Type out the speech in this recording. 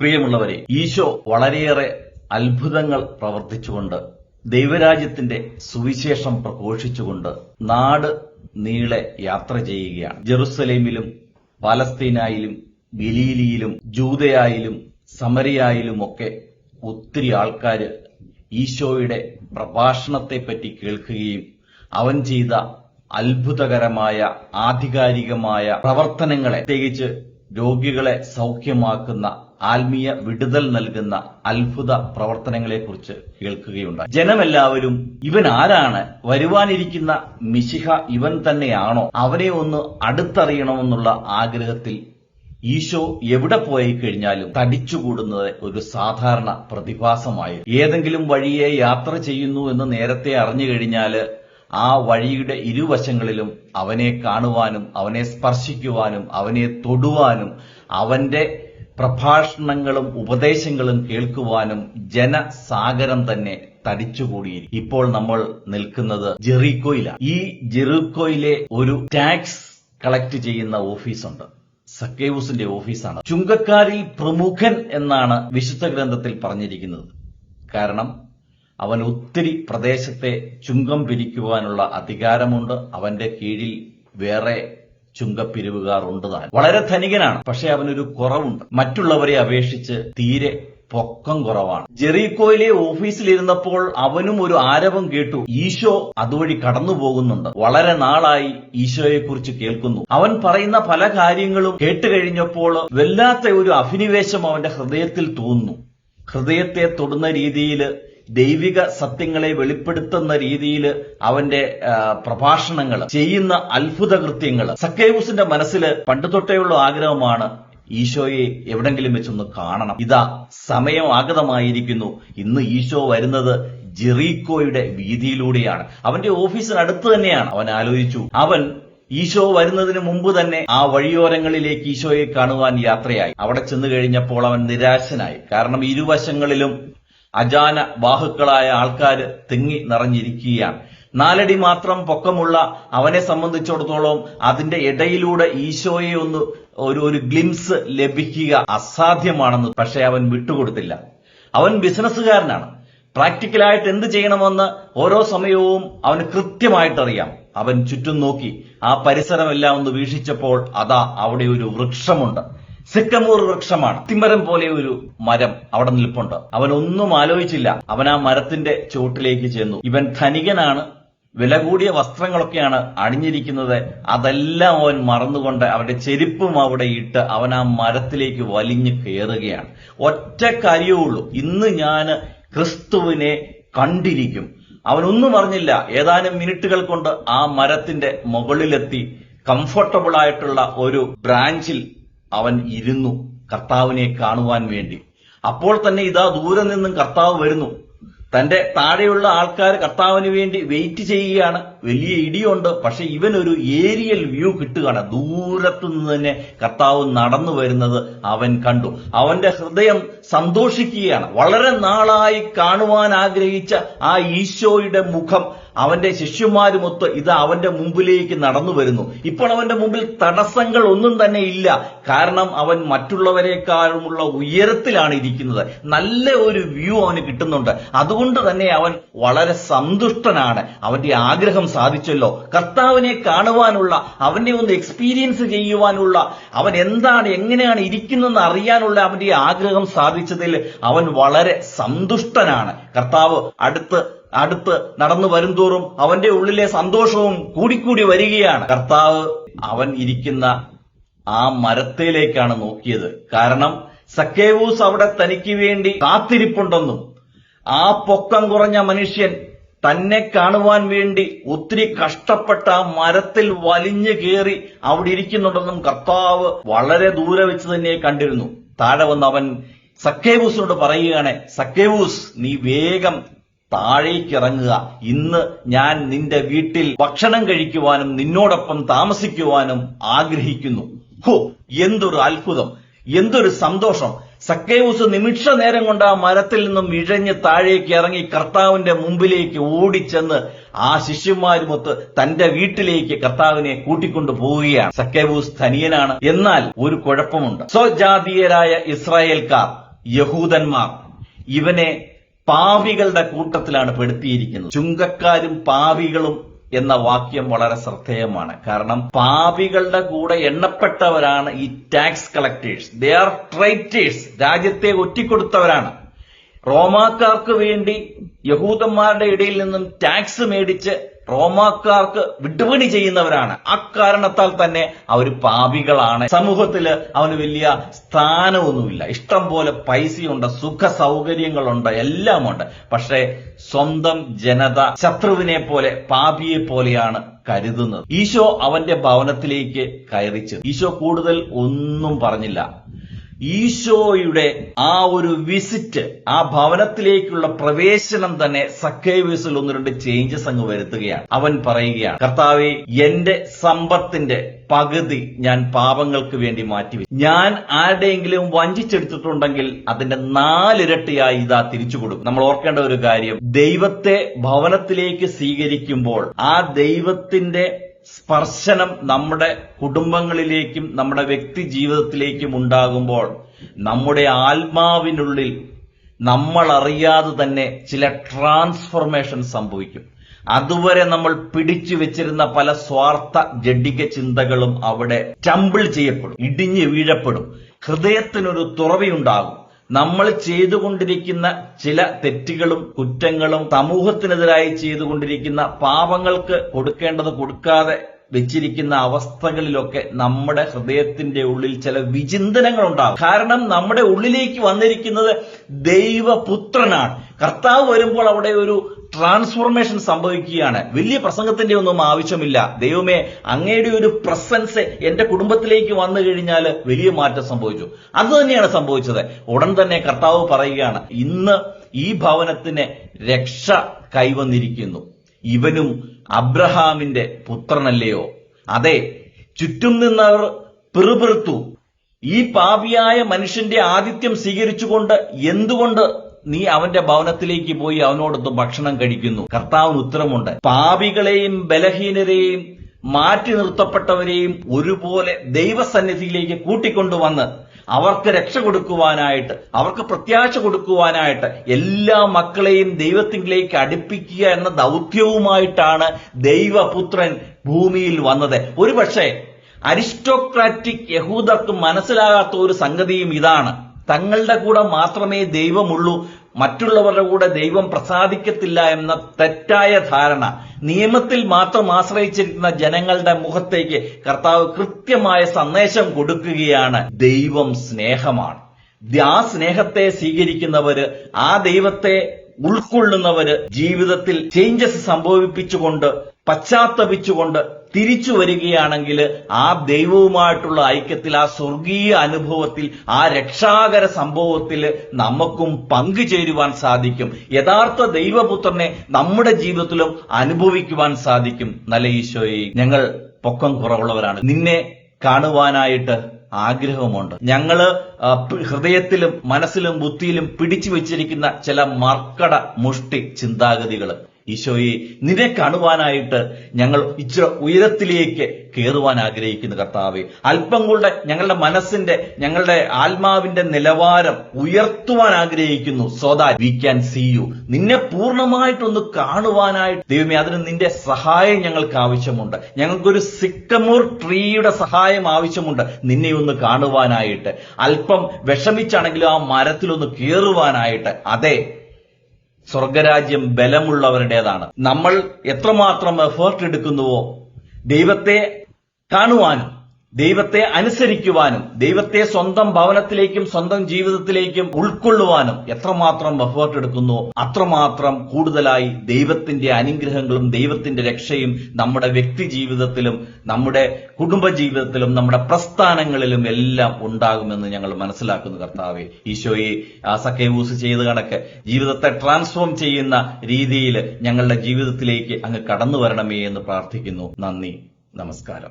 പ്രിയമുള്ളവരെ ഈശോ വളരെയേറെ അത്ഭുതങ്ങൾ പ്രവർത്തിച്ചുകൊണ്ട് ദൈവരാജ്യത്തിന്റെ സുവിശേഷം പ്രഘോഷിച്ചുകൊണ്ട് നാട് നീളെ യാത്ര ചെയ്യുകയാണ്. ജെറുസലേമിലും പാലസ്തീനായാലും ഗലീലിയിലും ജൂതയായാലും സമരിയായാലും ഒക്കെ ഒത്തിരി ആൾക്കാർ ഈശോയുടെ പ്രഭാഷണത്തെപ്പറ്റി കേൾക്കുകയും അവൻ ചെയ്ത അത്ഭുതകരമായ ആധികാരികമായ പ്രവർത്തനങ്ങളെ പ്രത്യേകിച്ച് രോഗികളെ സൗഖ്യമാക്കുന്ന ആത്മീയ വിടുതൽ നൽകുന്ന അത്ഭുത പ്രവർത്തനങ്ങളെക്കുറിച്ച് കേൾക്കുകയുണ്ടായി. ജനമെല്ലാവരും ഇവൻ ആരാണ്? വരുവാനിരിക്കുന്ന മിശിഹ ഇവൻ തന്നെയാണോ? അവനെ ഒന്ന് അടുത്തറിയണമെന്നുള്ള ആഗ്രഹത്തിൽ ഈശോ എവിടെ പോയി കഴിഞ്ഞാലും തടിച്ചുകൂടുന്നത് ഒരു സാധാരണ പ്രതിഭാസമായി ഏതെങ്കിലും വഴിയെ യാത്ര ചെയ്യുന്നു എന്ന് നേരത്തെ അറിഞ്ഞു കഴിഞ്ഞാൽ ആ വഴിയുടെ ഇരുവശങ്ങളിലും അവനെ കാണുവാനും അവനെ സ്പർശിക്കുവാനും അവനെ തൊടുവാനും അവന്റെ പ്രഭാഷണങ്ങളും ഉപദേശങ്ങളും കേൾക്കുവാനും ജനസാഗരം തന്നെ തടിച്ചുകൂടിയിരിക്കും ഇപ്പോൾ നമ്മൾ നിൽക്കുന്നത് ജെറീക്കോയിലാണ്. ഈ ജെറീക്കോയിലെ ഒരു ടാക്സ് കളക്ട് ചെയ്യുന്ന ഓഫീസുണ്ട്. സക്കേവൂസിന്റെ ഓഫീസാണ്. ചുങ്കക്കാരിൽ പ്രമുഖൻ എന്നാണ് വിശുദ്ധ ഗ്രന്ഥത്തിൽ പറഞ്ഞിരിക്കുന്നത്. കാരണം അവൻ ഒത്തിരി പ്രദേശത്തെ ചുങ്കം പിരിക്കുവാനുള്ള അധികാരമുണ്ട്. അവന്റെ കീഴിൽ വേറെ ചുങ്കപ്പിരിവുകാർ ഉണ്ട് താൻ വളരെ ധനികനാണ് പക്ഷെ അവനൊരു കുറവുണ്ട്. മറ്റുള്ളവരെ അപേക്ഷിച്ച് തീരെ പൊക്കം കുറവാണ്. ജെറീക്കോയിലെ ഓഫീസിലിരുന്നപ്പോൾ അവനും ഒരു ആരവം കേട്ടു. ഈശോ അതുവഴി കടന്നു പോകുന്നുണ്ട് വളരെ നാളായി ഈശോയെക്കുറിച്ച് കേൾക്കുന്നു. അവൻ പറയുന്ന പല കാര്യങ്ങളും കേട്ടുകഴിഞ്ഞപ്പോൾ വല്ലാത്ത ഒരു അഭിനിവേശം അവന്റെ ഹൃദയത്തിൽ തോന്നുന്നു. ഹൃദയത്തെ തൊടുന്ന രീതിയിൽ ദൈവിക സത്യങ്ങളെ വെളിപ്പെടുത്തുന്ന രീതിയിൽ അവന്റെ പ്രഭാഷണങ്ങൾ ചെയ്യുന്ന അത്ഭുത കൃത്യങ്ങൾ. സക്കേവൂസിന്റെ മനസ്സിൽ പണ്ട് തൊട്ടേയുള്ള ആഗ്രഹമാണ് ഈശോയെ എവിടെങ്കിലും വെച്ചൊന്ന് കാണണം. ഇതാ സമയം ആഗതമായിരിക്കുന്നു ഇന്ന് ഈശോ വരുന്നത് ജെറീക്കോയുടെ വീതിയിലൂടെയാണ്. അവന്റെ ഓഫീസിനടുത്ത് തന്നെയാണ്. അവൻ ആലോചിച്ചു. അവൻ ഈശോ വരുന്നതിന് മുമ്പ് തന്നെ ആ വഴിയോരങ്ങളിലേക്ക് ഈശോയെ കാണുവാൻ യാത്രയായി. അവിടെ ചെന്നു കഴിഞ്ഞപ്പോൾ അവൻ നിരാശനായി. കാരണം ഇരുവശങ്ങളിലും അജാന ബാഹുക്കളായ ആൾക്കാർ തിങ്ങി നിറഞ്ഞിരിക്കുകയാണ്. നാലടി മാത്രം പൊക്കമുള്ള അവനെ സംബന്ധിച്ചിടത്തോളം അതിന്റെ ഇടയിലൂടെ ഈശോയെ ഒന്ന് ഒരു ഒരു ഗ്ലിംസ് ലഭിക്കുക അസാധ്യമാണെന്ന് പക്ഷെ അവൻ വിട്ടുകൊടുത്തില്ല. അവൻ ബിസിനസ്സുകാരനാണ്. പ്രാക്ടിക്കലായിട്ട് എന്ത് ചെയ്യണമെന്ന് ഓരോ സമയവും അവന് കൃത്യമായിട്ടറിയാം. അവൻ ചുറ്റും നോക്കി. ആ പരിസരമെല്ലാം ഒന്ന് വീക്ഷിച്ചപ്പോൾ അതാ അവിടെ ഒരു വൃക്ഷമുണ്ട്. സിക്കമൂർ വൃക്ഷമാണ്. തിമരം പോലെ ഒരു മരം അവിടെ നിൽപ്പുണ്ട്. അവൻ ഒന്നും ആലോചിച്ചില്ല. അവൻ ആ മരത്തിന്റെ ചുവട്ടിലേക്ക് ചെന്നു. ഇവൻ ധനികനാണ്. വില കൂടിയ വസ്ത്രങ്ങളൊക്കെയാണ് അണിഞ്ഞിരിക്കുന്നത്. അതെല്ലാം അവൻ മറന്നുകൊണ്ട് അവന്റെ ചെരുപ്പും അവിടെ ഇട്ട് അവൻ ആ മരത്തിലേക്ക് വലിഞ്ഞു കയറുകയാണ്. ഒറ്റ കാര്യമുള്ളൂ ഇന്ന് ഞാൻ ക്രിസ്തുവിനെ കണ്ടിരിക്കും. അവനൊന്നും അറിഞ്ഞില്ല. ഏതാനും മിനിറ്റുകൾ കൊണ്ട് ആ മരത്തിന്റെ മുകളിലെത്തി കംഫർട്ടബിൾ ആയിട്ടുള്ള ഒരു ബ്രാഞ്ചിൽ അവൻ ഇരുന്നു കർത്താവിനെ കാണുവാൻ വേണ്ടി. അപ്പോൾ തന്നെ ഇതാ ദൂരെ നിന്നും കർത്താവ് വരുന്നു. തന്റെ താഴെയുള്ള ആൾക്കാർ കർത്താവിന് വേണ്ടി വെയിറ്റ് ചെയ്യുകയാണ്. വലിയ ഇടിയുണ്ട്. പക്ഷെ ഇവനൊരു ഏരിയൽ വ്യൂ കിട്ടുകയാണ്. ദൂരത്തു നിന്ന് തന്നെ കർത്താവ് നടന്നു വരുന്നത് അവൻ കണ്ടു. അവന്റെ ഹൃദയം സന്തോഷിക്കുകയാണ്. വളരെ നാളായി കാണുവാൻ ആഗ്രഹിച്ച ആ ഈശോയുടെ മുഖം അവന്റെ ശിഷ്യന്മാരുമൊത്ത് ഇത് അവന്റെ മുമ്പിലേക്ക് നടന്നു വരുന്നു. ഇപ്പോൾ അവന്റെ മുമ്പിൽ തടസ്സങ്ങൾ ഒന്നും തന്നെ ഇല്ല. കാരണം അവൻ മറ്റുള്ളവരെക്കാളുമുള്ള ഉയരത്തിലാണ് ഇരിക്കുന്നത്. നല്ല ഒരു വ്യൂ അവന് കിട്ടുന്നുണ്ട്. അതുകൊണ്ട് തന്നെ അവൻ വളരെ സന്തുഷ്ടനാണ്. അവന്റെ ആഗ്രഹം സാധിച്ചല്ലോ. കർത്താവിനെ കാണുവാനുള്ള അവന്റെ ഒന്ന് എക്സ്പീരിയൻസ് ചെയ്യുവാനുള്ള അവൻ എന്താണ് എങ്ങനെയാണ് ഇരിക്കുന്നതെന്ന് അറിയാനുള്ള അവന്റെ ആഗ്രഹം സാധിച്ചതിൽ അവൻ വളരെ സന്തുഷ്ടനാണ്. കർത്താവ് അടുത്ത് അടുത്ത് നടന്നു വരുംതോറും അവന്റെ ഉള്ളിലെ സന്തോഷവും കൂടിക്കൂടി വരികയാണ്. കർത്താവ് അവൻ ഇരിക്കുന്ന ആ മരത്തിലേക്കാണ് നോക്കിയത്. കാരണം സക്കേവൂസ് അവിടെ തനിക്ക് വേണ്ടി കാത്തിരിപ്പുണ്ടെന്നും ആ പൊക്കം കുറഞ്ഞ മനുഷ്യൻ തന്നെ കാണുവാൻ വേണ്ടി ഒത്തിരി കഷ്ടപ്പെട്ട ആ മരത്തിൽ വലിഞ്ഞു കയറി അവിടെ ഇരിക്കുന്നുണ്ടെന്നും കർത്താവ് വളരെ ദൂരെ വെച്ച് തന്നെ കണ്ടിരുന്നു. താഴെ വന്ന് അവൻ സക്കേവൂസിനോട് പറയുകയാണ് സക്കേവൂസ് നീ വേഗം താഴേക്ക് ഇറങ്ങുക ഇന്ന് ഞാൻ നിന്റെ വീട്ടിൽ ഭക്ഷണം കഴിക്കുവാനും നിന്നോടൊപ്പം താമസിക്കുവാനും ആഗ്രഹിക്കുന്നു. ഹോ എന്തൊരു അത്ഭുതം. എന്തൊരു സന്തോഷം. സക്കേവൂസ് നിമിഷ നേരം കൊണ്ട് ആ മരത്തിൽ നിന്നും ഇഴഞ്ഞ് താഴേക്ക് ഇറങ്ങി കർത്താവിന്റെ മുമ്പിലേക്ക് ഓടിച്ചെന്ന് ആ ശിഷ്യന്മാരുമൊത്ത് തന്റെ വീട്ടിലേക്ക് കർത്താവിനെ കൂട്ടിക്കൊണ്ടു പോവുകയാണ്. സക്കേവൂസ് ധനിയനാണ് എന്നാൽ ഒരു കുഴപ്പമുണ്ട്. സ്വജാതീയരായ ഇസ്രായേൽക്കാർ യഹൂദന്മാർ ഇവനെ പാവികളുടെ കൂട്ടത്തിലാണ് പെടുത്തിയിരിക്കുന്നത്. ചുങ്കക്കാരും പാവികളും എന്ന വാക്യം വളരെ ശ്രദ്ധേയമാണ്. കാരണം പാപികളുടെ കൂടെ എണ്ണപ്പെട്ടവരാണ് ഈ tax collectors they are traitors രാജ്യത്തെ ഒറ്റിക്കൊടുത്തവരാണ്. റോമാക്കാർക്ക് വേണ്ടി യഹൂദന്മാരുടെ ഇടയിൽ നിന്നും ടാക്സ് മേടിച്ച് റോമാക്കാർക്ക് വിട്ടുപണി ചെയ്യുന്നവരാണ്. അക്കാരണത്താൽ തന്നെ അവർ പാപികളാണ്. സമൂഹത്തിൽ അവന് വലിയ സ്ഥാനമൊന്നുമില്ല. ഇഷ്ടം പോലെ പൈസയുണ്ട് സുഖ സൗകര്യങ്ങളുണ്ട് എല്ലാമുണ്ട്. പക്ഷേ സ്വന്തം ജനത ശത്രുവിനെ പോലെ പാപിയെ പോലെയാണ് കരുതുന്നത്. ഈശോ അവന്റെ ഭവനത്തിലേക്ക് കയറിച്ചു ഈശോ കൂടുതൽ ഒന്നും പറഞ്ഞില്ല. ഈശോയുടെ ആ ഒരു വിസിറ്റ് ആ ഭവനത്തിലേക്കുള്ള പ്രവേശനം തന്നെ സക്കേവ്യസിൽ ഒന്ന് രണ്ട് ചേഞ്ചസ് അങ്ങ് വരുത്തുകയാണ്. അവൻ പറയുകയാണ് കർത്താവെ എന്റെ സമ്പത്തിന്റെ പകുതി ഞാൻ പാപങ്ങൾക്ക് വേണ്ടി മാറ്റി ഞാൻ ആരുടെയെങ്കിലും വഞ്ചിച്ചെടുത്തിട്ടുണ്ടെങ്കിൽ അതിന്റെ നാലിരട്ടിയായി ഇതാ തിരിച്ചു കൊടുക്കും നമ്മൾ ഓർക്കേണ്ട ഒരു കാര്യം ദൈവത്തെ ഭവനത്തിലേക്ക് സ്വീകരിക്കുമ്പോൾ ആ ദൈവത്തിന്റെ സ്പർശനം നമ്മുടെ കുടുംബങ്ങളിലേക്കും നമ്മുടെ വ്യക്തി ജീവിതത്തിലേക്കും ഉണ്ടാകുമ്പോൾ നമ്മുടെ ആത്മാവിനുള്ളിൽ നമ്മൾ അറിയാതെ തന്നെ ചില ട്രാൻസ്ഫോർമേഷൻ സംഭവിക്കും. അതുവരെ നമ്മൾ പിടിച്ചു വെച്ചിരുന്ന പല സ്വാർത്ഥ ജഡിക ചിന്തകളും അവിടെ ടമ്പിൾ ചെയ്യപ്പെടും ഇടിഞ്ഞു വീഴപ്പെടും. ഹൃദയത്തിനൊരു തുറവിയുണ്ടാകും. നമ്മൾ ചെയ്തുകൊണ്ടിരിക്കുന്ന ചില തെറ്റുകളും കുറ്റങ്ങളും സമൂഹത്തിനെതിരായി ചെയ്തുകൊണ്ടിരിക്കുന്ന പാപങ്ങൾക്ക് കൊടുക്കേണ്ടത് കൊടുക്കാതെ വെച്ചിരിക്കുന്ന അവസ്ഥകളിലൊക്കെ നമ്മുടെ ഹൃദയത്തിന്റെ ഉള്ളിൽ ചില വിചിന്തനങ്ങൾ ഉണ്ടാകും. കാരണം നമ്മുടെ ഉള്ളിലേക്ക് വന്നിരിക്കുന്നത് ദൈവപുത്രനാണ്. കർത്താവ് വരുമ്പോൾ അവിടെ ഒരു ട്രാൻസ്ഫോർമേഷൻ സംഭവിക്കുകയാണ്. വലിയ പ്രസംഗത്തിന്റെ ഒന്നും ആവശ്യമില്ല. ദൈവമേ അങ്ങയുടെ ഒരു പ്രസൻസ് എന്റെ കുടുംബത്തിലേക്ക് വന്നു കഴിഞ്ഞാൽ വലിയ മാറ്റം സംഭവിച്ചു. അത് തന്നെയാണ് സംഭവിച്ചത്. ഉടൻ തന്നെ കർത്താവ് പറയുകയാണ് ഇന്ന് ഈ ഭവനത്തിന് രക്ഷ കൈവന്നിരിക്കുന്നു. ഇവനും അബ്രഹാമിന്റെ പുത്രനല്ലയോ? അതെ ചുറ്റും നിന്നവർ പിറുപിറുത്തു. ഈ പാപിയായ മനുഷ്യന്റെ ആദിത്യം സ്വീകരിച്ചുകൊണ്ട് എന്തുകൊണ്ട് നീ അവന്റെ ഭവനത്തിലേക്ക് പോയി അവനോടൊത്ത് ഭക്ഷണം കഴിക്കുന്നു. കർത്താവിന് ഉത്തരമുണ്ട്. പാപികളെയും ബലഹീനരെയും മാറ്റി നിർത്തപ്പെട്ടവരെയും ഒരുപോലെ ദൈവസന്നിധിയിലേക്ക് കൂട്ടിക്കൊണ്ടുവന്ന് അവർക്ക് രക്ഷ കൊടുക്കുവാനായിട്ട് അവർക്ക് പ്രത്യാശ കൊടുക്കുവാനായിട്ട് എല്ലാ മക്കളെയും ദൈവത്തിലേക്ക് അടുപ്പിക്കുക എന്ന ദൗത്യവുമായിട്ടാണ് ദൈവപുത്രൻ ഭൂമിയിൽ വന്നത്. ഒരുപക്ഷെ അരിസ്റ്റോക്രാറ്റിക് യഹൂദർക്ക് മനസ്സിലാകാത്ത ഒരു സംഗതിയും ഇതാണ്. തങ്ങളുടെ കൂടെ മാത്രമേ ദൈവമുള്ളൂ മറ്റുള്ളവരുടെ കൂടെ ദൈവം പ്രസാദിക്കത്തില്ല എന്ന തെറ്റായ ധാരണ. നിയമത്തിൽ മാത്രം ആശ്രയിച്ചിരിക്കുന്ന ജനങ്ങളുടെ മുഖത്തേക്ക് കർത്താവ് കൃത്യമായ സന്ദേശം കൊടുക്കുകയാണ്. ദൈവം സ്നേഹമാണ്. ആ സ്നേഹത്തെ സ്വീകരിക്കുന്നവര് ആ ദൈവത്തെ ഉൾക്കൊള്ളുന്നവര് ജീവിതത്തിൽ ചേഞ്ചസ് സംഭവിപ്പിച്ചുകൊണ്ട് പശ്ചാത്തപിച്ചുകൊണ്ട് തിരിച്ചു വരികയാണെങ്കിൽ ആ ദൈവവുമായിട്ടുള്ള ഐക്യത്തിൽ ആ സ്വർഗീയ അനുഭവത്തിൽ ആ രക്ഷാകര സംഭവത്തിൽ നമുക്കും പങ്കുചേരുവാൻ സാധിക്കും. യഥാർത്ഥ ദൈവപുത്രനെ നമ്മുടെ ജീവിതത്തിലും അനുഭവിക്കുവാൻ സാധിക്കും. നല്ല ഈശോയെ ഞങ്ങൾ പൊക്കം കുറവുള്ളവരാണ്. നിന്നെ കാണുവാനായിട്ട് ആഗ്രഹമുണ്ട്. ഞങ്ങൾ ഹൃദയത്തിലും മനസ്സിലും ബുദ്ധിയിലും പിടിച്ചു വെച്ചിരിക്കുന്ന ചില മർക്കട മുഷ്ടി ചിന്താഗതികൾ ഈശോയെ നിന്നെ കാണുവാനായിട്ട് ഞങ്ങൾ ഇച്ചിരി ഉയരത്തിലേക്ക് കയറുവാൻ ആഗ്രഹിക്കുന്നു കർത്താവെ. അല്പം കൂടെ ഞങ്ങളുടെ മനസ്സിന്റെ ഞങ്ങളുടെ ആത്മാവിന്റെ നിലവാരം ഉയർത്തുവാൻ ആഗ്രഹിക്കുന്നു. So that we can see you നിന്നെ പൂർണമായിട്ടൊന്ന് കാണുവാനായിട്ട് ദൈവമേ അതിന് നിന്റെ സഹായം ഞങ്ങൾക്ക് ആവശ്യമുണ്ട്. ഞങ്ങൾക്കൊരു സിക്കമൂർ ട്രീയുടെ സഹായം ആവശ്യമുണ്ട്. നിന്നെ ഒന്ന് കാണുവാനായിട്ട്. അല്പം വിഷമിച്ചാണെങ്കിലും ആ മരത്തിലൊന്ന് കയറുവാനായിട്ട് അതെ സ്വർഗരാജ്യം ബലമുള്ളവരുടേതാണ്. നമ്മൾ എത്രമാത്രം എഫേർട്ട് എടുക്കുന്നുവോ ദൈവത്തെ കാണുവാനും ദൈവത്തെ അനുസരിക്കുവാനും ദൈവത്തെ സ്വന്തം ഭവനത്തിലേക്കും സ്വന്തം ജീവിതത്തിലേക്കും ഉൾക്കൊള്ളുവാനും എത്രമാത്രം എഫേർട്ട് എടുക്കുന്നു അത്രമാത്രം കൂടുതലായി ദൈവത്തിന്റെ അനുഗ്രഹങ്ങളും ദൈവത്തിന്റെ രക്ഷയും നമ്മുടെ വ്യക്തി ജീവിതത്തിലും നമ്മുടെ കുടുംബ ജീവിതത്തിലും നമ്മുടെ പ്രസ്ഥാനങ്ങളിലും എല്ലാം ഉണ്ടാകുമെന്ന് ഞങ്ങൾ മനസ്സിലാക്കുന്നു കർത്താവെ. ഈശോയെ ആ സക്കേവൂസ് ചെയ്ത് കണക്ക് ജീവിതത്തെ ട്രാൻസ്ഫോം ചെയ്യുന്ന രീതിയിൽ ഞങ്ങളുടെ ജീവിതത്തിലേക്ക് അങ്ങ് കടന്നു വരണമേ എന്ന് പ്രാർത്ഥിക്കുന്നു. നന്ദി. നമസ്കാരം.